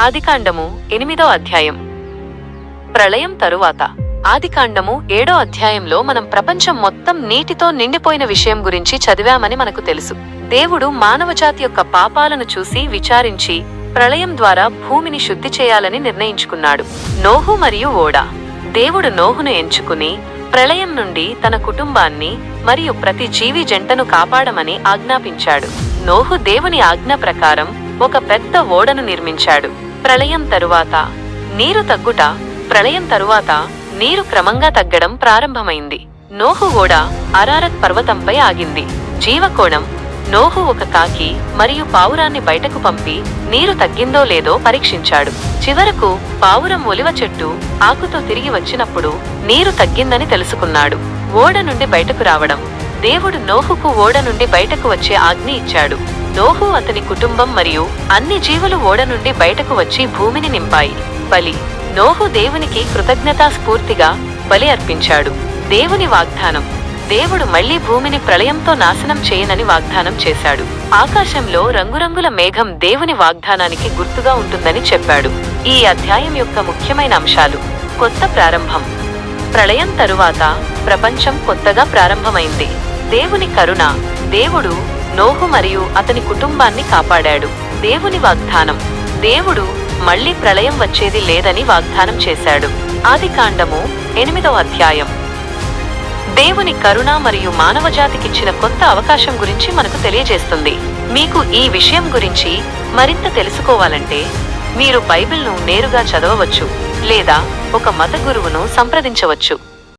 ఆదికాండము ఎనిమిదో అధ్యాయం. ప్రళయం తరువాత ఆదికాండము ఏడో అధ్యాయంలో మనం ప్రపంచం మొత్తం నీటితో నిండిపోయిన విషయం గురించి చదివామని మనకు తెలుసు. దేవుడు మానవజాతి యొక్క పాపాలను చూసి విచారించి ప్రళయం ద్వారా భూమిని శుద్ధి చేయాలని నిర్ణయించుకున్నాడు. నోహు మరియు ఓడా. దేవుడు నోహును ఎంచుకుని ప్రళయం నుండి తన కుటుంబాన్ని మరియు ప్రతి జీవి జంటను కాపాడమని ఆజ్ఞాపించాడు. నోహు దేవుని ఆజ్ఞ ప్రకారం ఒక పెద్ద ఓడను నిర్మించాడు. ప్రళయం తరువాత నీరు తగ్గుట ప్రళయం తరువాత నీరు క్రమంగా తగ్గడం ప్రారంభమైంది. నోహు ఓడ అరారత్ పర్వతంపై ఆగింది. జీవకోణం నోహు ఒక కాకి మరియు పావురాన్ని బయటకు పంపి నీరు తగ్గిందో లేదో పరీక్షించాడు. చివరకు పావురం ఒలివ చెట్టు ఆకుతో తిరిగి వచ్చినప్పుడు నీరు తగ్గిందని తెలుసుకున్నాడు. ఓడ నుండి బయటకు రావడం దేవుడు నోహుకు ఓడ నుండి బయటకు వచ్చే ఆజ్ఞ ఇచ్చాడు. నోహు అతని కుటుంబం మరియు అన్ని జీవులు ఓడ నుండి బయటకు వచ్చి భూమిని నింపాయి. బలి. నోహు దేవునికి కృతజ్ఞతాస్ఫూర్తిగా బలి అర్పించాడు. దేవుని వాగ్దానం. దేవుడు మళ్ళీ భూమిని ప్రళయంతో నాశనం చేయనని వాగ్దానం చేశాడు. ఆకాశంలో రంగురంగుల మేఘం దేవుని వాగ్దానానికి గుర్తుగా ఉంటుందని చెప్పాడు. ఈ అధ్యాయం యొక్క ముఖ్యమైన అంశాలు. కొత్త ప్రారంభం. ప్రళయం తరువాత ప్రపంచం కొత్తగా ప్రారంభమైంది. దేవుని కరుణ. దేవుడు నోహు మరియు అతని కుటుంబాన్ని కాపాడాడు. దేవుని వాగ్దానం. దేవుడు మళ్ళీ ప్రళయం వచ్చేది లేదని వాగ్దానం చేశాడు. ఆది కాండము ఎనిమిదవ అధ్యాయం. దేవుని కరుణ మరియు మానవజాతికిచ్చిన కొత్త అవకాశం గురించి మనకు తెలియజేస్తుంది. మీకు ఈ విషయం గురించి మరింత తెలుసుకోవాలంటే మీరు బైబిల్ను నేరుగా చదవవచ్చు లేదా ఒక మత గురువును సంప్రదించవచ్చు.